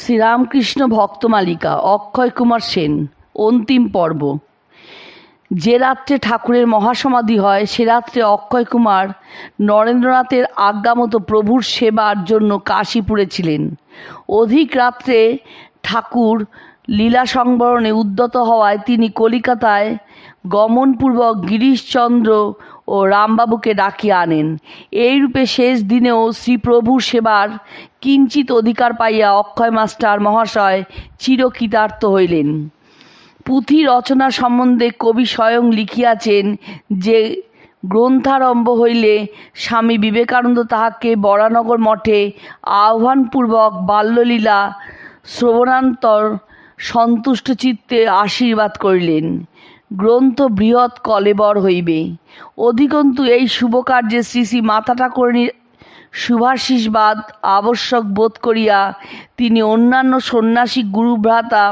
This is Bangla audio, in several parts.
শ্রীরামকৃষ্ণ ভক্তমালিকা অক্ষয় কুমার সেন, অন্তিম পর্ব। যে রাত্রে ঠাকুরের মহাসমাধি হয়, সে রাত্রে অক্ষয় কুমার নরেন্দ্রনাথের আজ্ঞামতো প্রভুর সেবার জন্য কাশীপুরে ছিলেন। অধিক রাত্রে ঠাকুর লীলা সংবরণে উদ্যত হওয়ায় তিনি কলিকাতায় গমনপূর্বক গিরিশচন্দ্র ও রামবাবুকে ডাকিয়া আনেন। এইরূপে শেষ দিনেও শ্রীপ্রভুর সেবার কিঞ্চিত অধিকার পাইয়া অক্ষয় মাস্টার মহাশয় চিরকৃতার্থ হইলেন। পুঁথি রচনা সম্বন্ধে কবি স্বয়ং লিখিয়াছেন যে, গ্রন্থারম্ভ হইলে স্বামী বিবেকানন্দ তাহাকে বরানগর মঠে আহ্বানপূর্বক বাল্যলীলা, শ্রবণান্তর সন্তুষ্ট চিত্তে আশীর্বাদ করিলেন। গ্রন্থ বৃহৎ কলেবর হইবে। অধিকন্তু এই শুভকার্যে শ্রী শ্রী মাতা ঠাকুরানীর শুভাশীষবাদ আবশ্যক বোধ করিয়া তিনি অন্যান্য সন্ন্যাসী গুরুভ্রাতা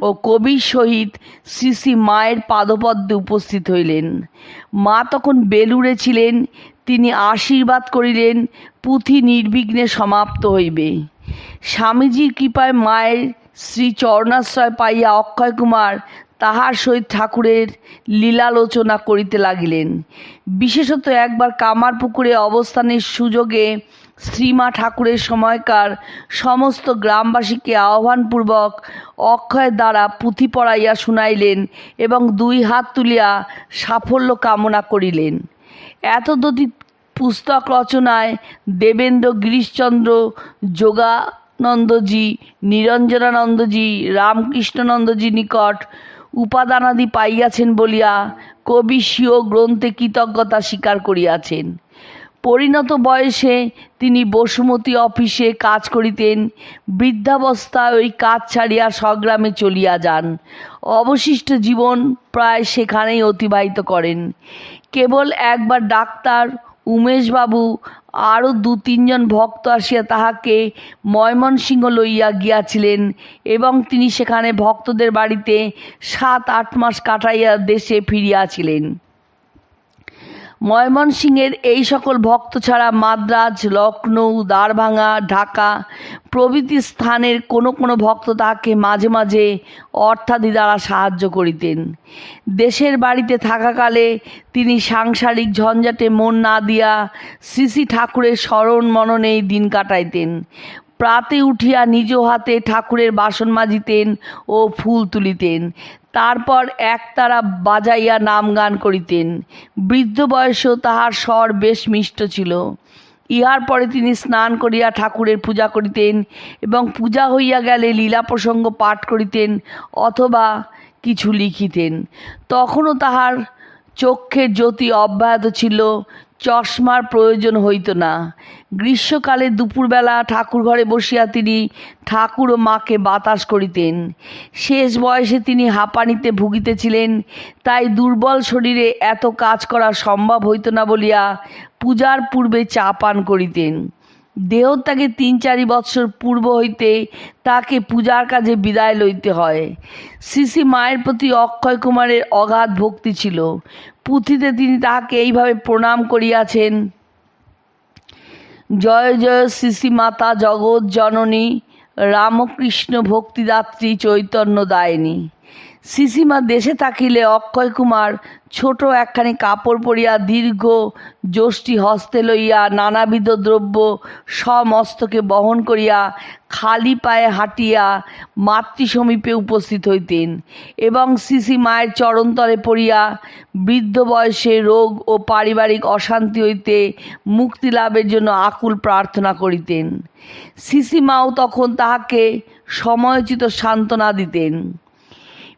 ও কবির সহিত শ্রী শ্রী মায়ের পাদপদ্মে উপস্থিত হইলেন। মা তখন বেলুড়ে ছিলেন, তিনি আশীর্বাদ করিলেন, পুঁথি নির্বিঘ্নে সমাপ্ত হইবে। স্বামীজির কৃপায় মায়ের শ্রী চরণাশ্রয় পাইয়া অক্ষয় কুমার তাহার সহিত ঠাকুরের লীলালোচনা করিতে লাগিলেন। বিশেষত একবার কামারপুকুরে অবস্থানের সুযোগে শ্রীমা ঠাকুরের সময়কার সমস্ত গ্রামবাসীকে আহ্বানপূর্বক অক্ষয় দ্বারা পুঁথি পড়াইয়া শুনাইলেন এবং দুই হাত তুলিয়া সাফল্য কামনা করিলেন। এত এতদতি পুস্তক রচনায় দেবেন্দ্র গিরিশচন্দ্র, যোগানন্দজি, নিরঞ্জনানন্দজি, রামকৃষ্ণনন্দজি নিকট উপাদানাদি পাইয়াছেন বলিয়া কবি স্বীয় গ্রন্থে কৃতজ্ঞতা স্বীকার করিয়াছেন। পরিণত বয়সে তিনি বসুমতী অফিসে কাজ করিতেন, বৃদ্ধাবস্থায় ওই কাজ ছাড়িয়া স্বগ্রামে চলিয়া যান। অবশিষ্ট জীবন প্রায় সেখানেই অতিবাহিত করেন। কেবল একবার ডাক্তার উমেশবাবু আরও দু তিনজন ভক্ত আসিয়া তাহাকে ময়মনসিংহ লইয়া গিয়াছিলেন এবং তিনি সেখানে ভক্তদের বাড়িতে সাত আট মাস কাটাইয়া দেশে ফিরিয়াছিলেন। ময়মনসিংহের এই সকল ভক্ত ছাড়া মাদ্রাজ লখনৌ দ্বারভাঙা ঢাকা প্রভৃতি স্থানের কোনো কোনো ভক্ত তাহাকে মাঝে মাঝে অর্থাদি দ্বারা সাহায্য করিতেন। দেশের বাড়িতে থাকাকালে তিনি সাংসারিক ঝঞ্ঝাটে মন না দিয়া শ্রী শ্রী ঠাকুরের স্মরণ মননেই দিন কাটাইতেন। প্রাতে উঠিয়া নিজ হাতে ঠাকুরের বাসন মাজিতেন ও ফুল তুলিতেন। তারপর একতারা বাজাইয়া নাম গান করিতেন। বৃদ্ধ বয়সেও তাহার স্বর বেশ মিষ্ট ছিল। ইহার পরে তিনি স্নান করিয়া ঠাকুরের পূজা করিতেন এবং পূজা হইয়া গেলে লীলা প্রসঙ্গ পাঠ করিতেন অথবা কিছু লিখিতেন। তখনও তাহার চক্ষের জ্যোতি অব্যাহত ছিল। চশমার প্রয়োজন হইত না। গ্রীষ্মকালে দুপুরবেলা ঠাকুর ঘরে বসিয়া তিনি ঠাকুর ও মাকে বাতাস করিতেন। শেষ বয়সে তিনি হাঁপানিতে ভুগিতেছিলেন, তাই দুর্বল শরীরে এত কাজ করা সম্ভব হইত না বলিয়া পূজার পূর্বে চা পান করিতেন। দেহত্যাগে তিন চারি বৎসর পূর্ব হইতে তাকে পূজার কাজে বিদায় লইতে হয়। শ্রী মায়ের প্রতি অক্ষয় কুমারের অগাধ ভক্তি ছিল। পুঁথিতে তিনি তাহাকে এইভাবে প্রণাম করিয়াছেন, জয় জয় শ্রী মাতা জগৎ জননী, রামকৃষ্ণ ভক্তিদাত্রী চৈতন্য দায়িনী। সিসিমা দেশে থাকিলে অক্ষয় কুমার ছোট একখানি কাপড় পরিয়া দীর্ঘ যষ্টি হস্তে লইয়া নানাবিধ দ্রব্য সমস্তকে বহন করিয়া খালি পায়ে হাঁটিয়া মাতৃ সমীপে উপস্থিত হইতেন এবং সিসি মায়ের চরণতলে পড়িয়া বৃদ্ধ বয়সে রোগ ও পারিবারিক অশান্তি হইতে মুক্তি লাভের জন্য আকুল প্রার্থনা করিতেন। সিসি মাও তখন তাহাকে সময়োচিত সান্ত্বনা দিতেন।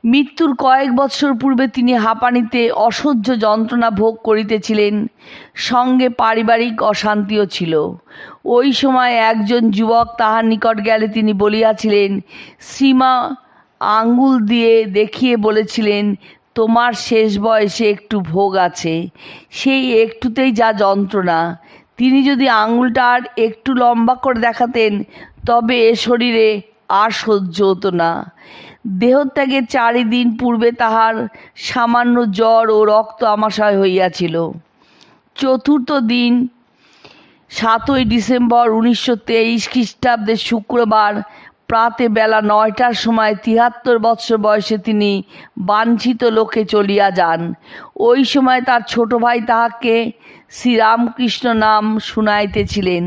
মৃত্যুর কয়েক বৎসর পূর্বে তিনি হাঁপানিতে অসহ্য যন্ত্রণা ভোগ করিতেছিলেন। সঙ্গে পারিবারিক অশান্তিও ছিল। ওই সময় একজন যুবক তাহার নিকট গেলে তিনি বলিয়াছিলেন, সীমা আঙ্গুল দিয়ে দেখিয়ে বলেছিলেন, তোমার শেষ বয়সে একটু ভোগ আছে, সেই একটুতেই যা যন্ত্রণা। তিনি যদি আঙুলটা আর একটু লম্বা করে দেখাতেন, তবে এ শরীরে আর সহ্য হতো না। দেহত্যাগের চারিদিন পূর্বে তাহার সামান্য জ্বর ও রক্ত আমাশয় হইয়াছিল। চতুর্থ দিন, সাতই ডিসেম্বর উনিশশো তেইশ খ্রিস্টাব্দের শুক্রবার প্রাতে বেলা নয়টার সময় তিয়াত্তর বৎসর বয়সে তিনি বাঞ্ছিত লোকে চলিয়া যান। ওই সময় তার ছোট ভাই তাহাকে শ্রীরামকৃষ্ণ নাম শুনাইতেছিলেন।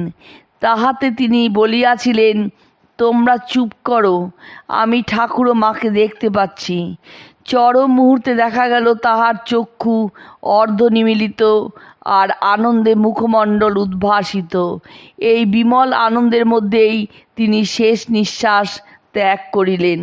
তাহাতে তিনি বলিয়াছিলেন তোমরা চুপ করো। আমি ঠাকুরও মাকে দেখতে পাচ্ছি। চরম মুহূর্তে দেখা গেল তাহার চক্ষু অর্ধনিমিলিত আর আনন্দে মুখমণ্ডল উদ্ভাসিত। এই বিমল আনন্দের মধ্যেই তিনি শেষ নিঃশ্বাস ত্যাগ করিলেন।